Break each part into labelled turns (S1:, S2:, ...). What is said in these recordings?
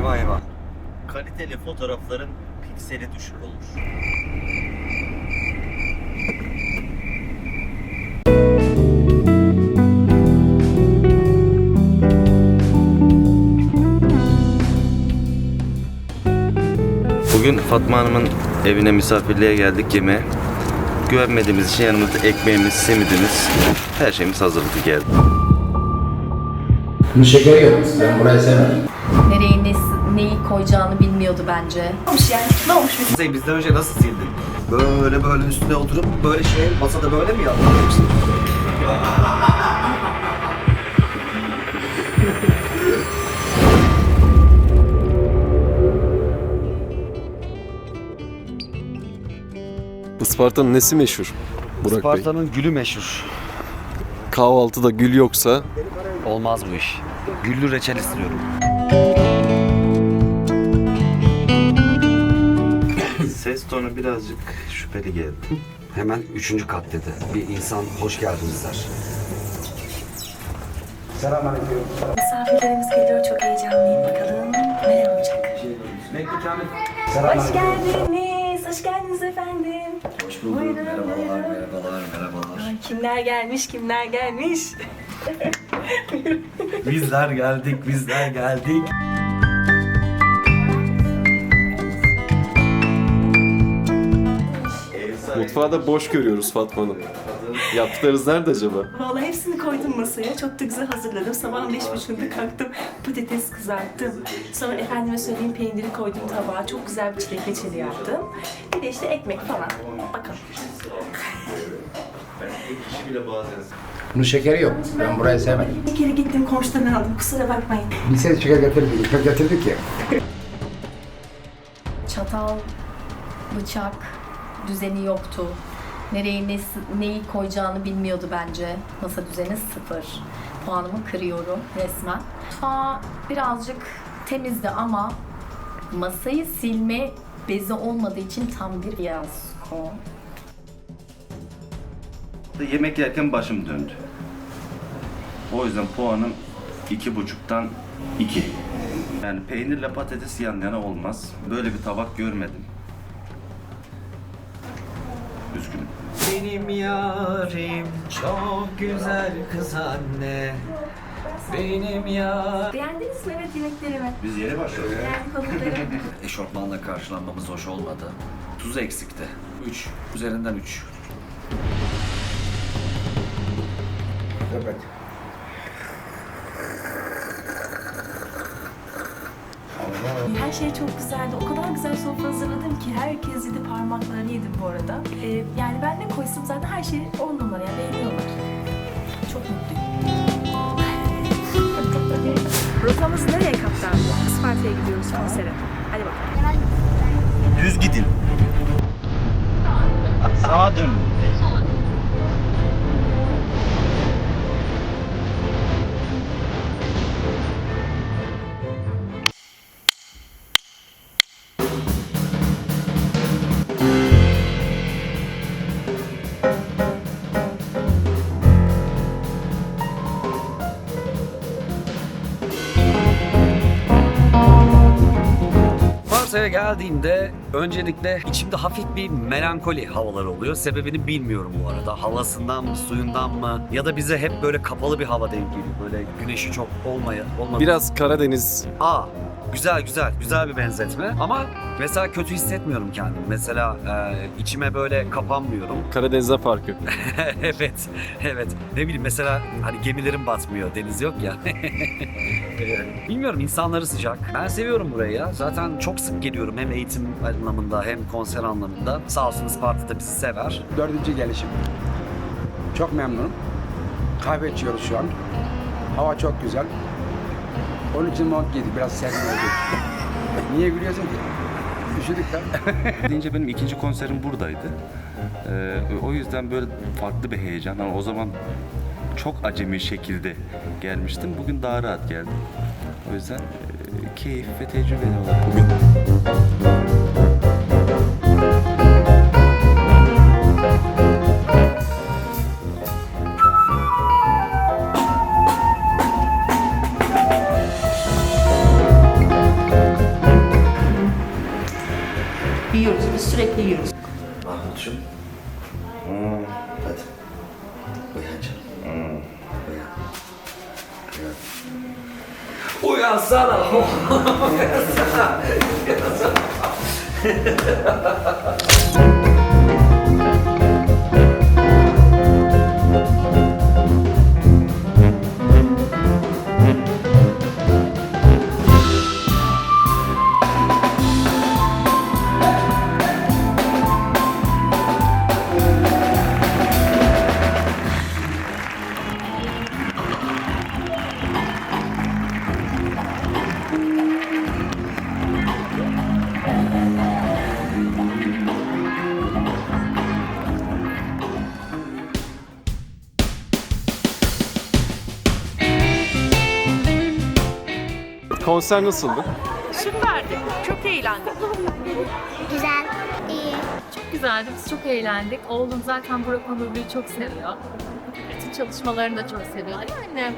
S1: eyvah eyvah.
S2: Kaliteli fotoğrafların pikseli düşük olur.
S3: Bugün Fatma Hanım'ın evine misafirliğe geldik yemeğe. Güvenmediğimiz için yanımızda ekmeğimiz, simidimiz, her şeyimiz hazırlıklı geldi.
S4: Bunun şekeri yok. Ben burayı sevmem.
S5: Nereye ne, neyi koyacağını bilmiyordu bence. Olmuş yani. Ne olmuş bir
S1: Sen bizden önce nasıl sildin? Böyle böyle üstüne oturup böyle şey masada böyle mi yaptın hepsini?
S6: Isparta'nın nesi meşhur? Burak Bey.
S1: Sparta'nın gülü meşhur.
S6: Kahvaltıda gül yoksa
S1: Olmaz bu iş. Güllü reçel istiyorum.
S3: Ses tonu birazcık şüpheli geldi.
S1: Hemen üçüncü kat dedi. Bir insan hoş geldiniz der.
S7: Misafirlerimiz geliyor çok heyecanlıyım bakalım neler olacak. Hoş geldiniz, hoş geldiniz efendim.
S1: Hoş bulduk.
S7: Buyurun,
S1: Merhabalar,
S7: buyurun.
S1: merhabalar, merhabalar.
S7: Kimler gelmiş, kimler gelmiş.
S1: Bizler geldik, bizler geldik.
S6: Mutfağı da boş görüyoruz Fatma Hanım. Yaptıklarınız nerede acaba?
S7: Vallahi hepsini koydum masaya. Çok da güzel hazırladım. Sabah beş buçukta kalktım. Patates kızarttım. Sonra efendime söyleyeyim peyniri koydum tabağa. Çok güzel bir çilek reçeli yaptım. Bir de işte ekmek falan. Bakalım.
S4: Bunun şekeri yok. Ben burayı sevmem.
S7: Bir kere gittim komşudan aldım. Kusura bakmayın.
S4: Bilseniz şeker getirdik. İpek getirdik ya.
S5: çatal, bıçak düzeni yoktu. Nereye ne, neyi koyacağını bilmiyordu bence. Masa düzeni sıfır. Puanımı kırıyorum resmen. Mutfağı birazcık temizdi ama masayı silme bezi olmadığı için tam bir fiyasko.
S3: Yemek yerken başım döndü. O yüzden puanım iki buçuktan iki. Yani peynirle patates yan yana olmaz. Böyle bir tabak görmedim. Üzgünüm.
S8: Benim yarim çok güzel kız anne. Benim yar.
S7: Beğendiniz mi evet yemeklerimi?
S3: Biz yeni başladık.
S7: Beğendik konuklarım.
S1: Eşofmanla karşılanmamız hoş olmadı. Tuz eksikti. 3. Üzerinden 3.
S4: Evet.
S7: Her şey çok güzeldi. O kadar güzel sofra hazırladım ki herkes yedi parmaklarını yedim bu arada. Ee, yani ben ne koysam zaten her şey on numara yani beğeniyorlar. Çok mutluyum.
S9: Rotamız nereye kaptan? Isparta'ya gidiyoruz konsere. Hadi bakalım.
S2: Düz gidin. Sağa dön.
S8: Isparta'ya geldiğimde öncelikle içimde hafif bir melankoli havaları oluyor. Sebebini bilmiyorum bu arada. Havasından mı, suyundan mı ya da bize hep böyle kapalı bir hava denk geliyor. Böyle güneşi çok olmaya, olmadı.
S6: Biraz Karadeniz
S8: Aa, güzel güzel, güzel bir benzetme. Ama mesela kötü hissetmiyorum kendimi. Mesela e, içime böyle kapanmıyorum.
S6: Karadeniz'e farkı.
S8: evet, evet. Ne bileyim mesela hani gemilerin batmıyor, deniz yok ya. Bilmiyorum insanları sıcak. Ben seviyorum burayı ya. Zaten çok sık geliyorum hem eğitim anlamında hem konser anlamında. Sağ olsun Isparta da bizi sever.
S4: Dördüncü gelişim. Çok memnunum. Kahve içiyoruz şu an. Hava çok güzel. Onun için mont giydik. Biraz serin oldu. Niye gülüyorsun ki? Üşüdük lan.
S3: deyince benim ikinci konserim buradaydı. Ee, o yüzden böyle farklı bir heyecan. Ama o zaman çok acemi şekilde gelmiştim. Bugün daha rahat geldim. O yüzden e, keyif ve tecrübe olarak bugün
S7: yiyoruz. Biz sürekli yiyoruz.
S1: Mahmut'cum. Hadi. Uyan canım. Uyan. Uyan. Uyansana. Uyansana.
S6: Konser nasıldı?
S9: Süperdi. Çok eğlendik.
S10: Güzel, iyi.
S11: Çok güzeldi. Biz çok eğlendik. Oğlum zaten Burak Onurlu'yu çok seviyor. Bütün çalışmalarını da çok seviyor. Yani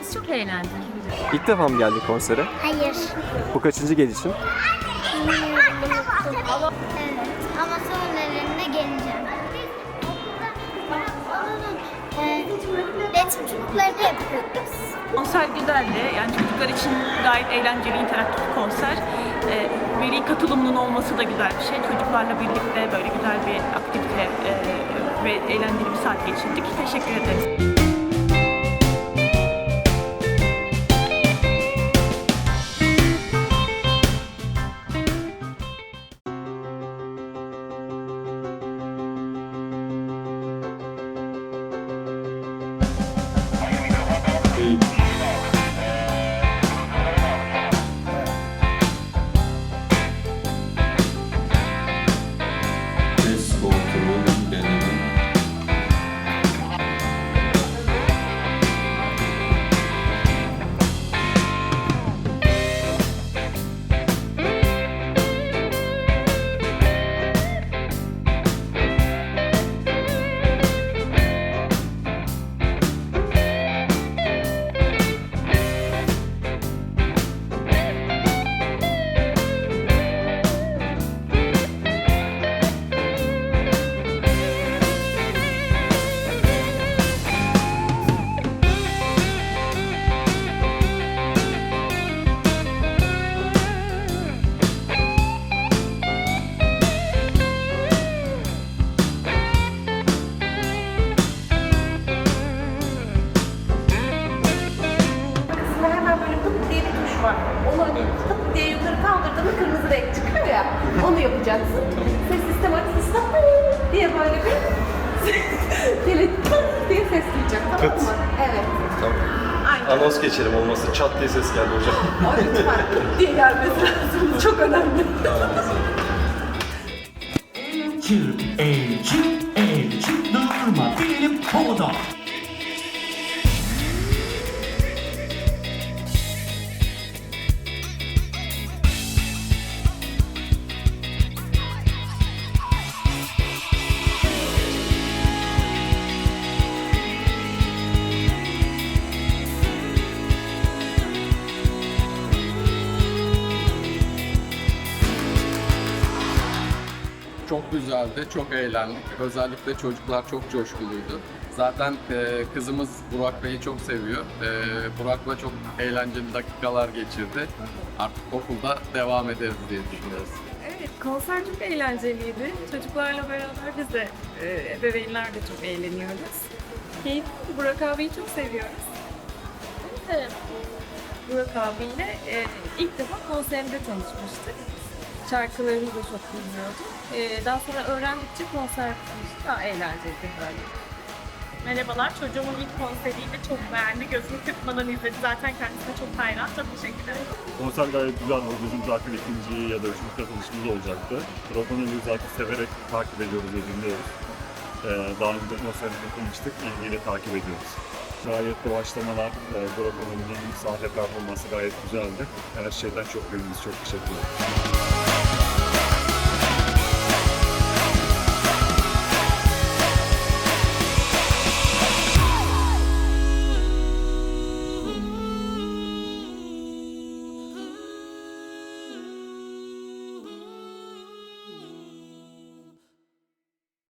S11: biz çok eğlendik.
S6: İlk defa mı geldin konsere?
S10: Hayır.
S6: Bu kaçıncı gelişin?
S10: Unuttum. Evet, ama sonralarında geleceğim. Biz okulda onun e, çubuklarını yapıyoruz.
S9: Konser güzeldi. Yani çocuklar için gayet eğlenceli, interaktif bir konser. Ee, veli katılımının olması da güzel bir şey. Çocuklarla birlikte böyle güzel bir aktivite e, ve eğlenceli bir saat geçirdik. Teşekkür ederiz. Yapacaksın. Ses sistem açısından diye böyle bir pıt diye ses duyacak tamam mı? Evet.
S6: Tamam.
S9: Aynen.
S6: Anons geçelim olmasın. Çat diye ses geldi hocam.
S9: Ay lütfen diye gelmesi lazım. Çok önemli.
S2: Çık, el, çık, el, çık, durma, diyelim havada.
S12: Güzeldi, çok eğlendik. Özellikle çocuklar çok coşkuluydu. Zaten e, kızımız Burak Bey'i çok seviyor. E, Burak'la çok eğlenceli dakikalar geçirdi. Artık okulda devam ederiz diye düşünüyoruz.
S11: Evet, konser çok eğlenceliydi. Çocuklarla beraber biz de, e, ebeveynler de çok eğleniyoruz. Keyifli. Burak abiyi çok seviyoruz. Evet. Burak abiyle e, ilk defa konserinde tanışmıştık. Şarkılarını da çok dinliyorduk. E, daha sonra öğrendikçe konser daha eğlenceliydi böyle. Merhabalar, çocuğumun ilk konseriydi. Çok beğendi. Gözünü kırpmadan izledi. Zaten kendisine çok hayran. Çok teşekkür ederim.
S13: Konser gayet güzel oldu. Bizim zaten ikinci ya da üçüncü katılışımız olacaktı. Rock'n'Roll'u zaten severek takip ediyoruz ve dinliyoruz. Ee, daha önce de konserine katılmıştık. İlgiyle takip ediyoruz. Gayet doğaçlamalar, e, Rock'n'Roll'un sahne performansı gayet güzeldi. Her şeyden çok memnunuz. Çok teşekkür ederim.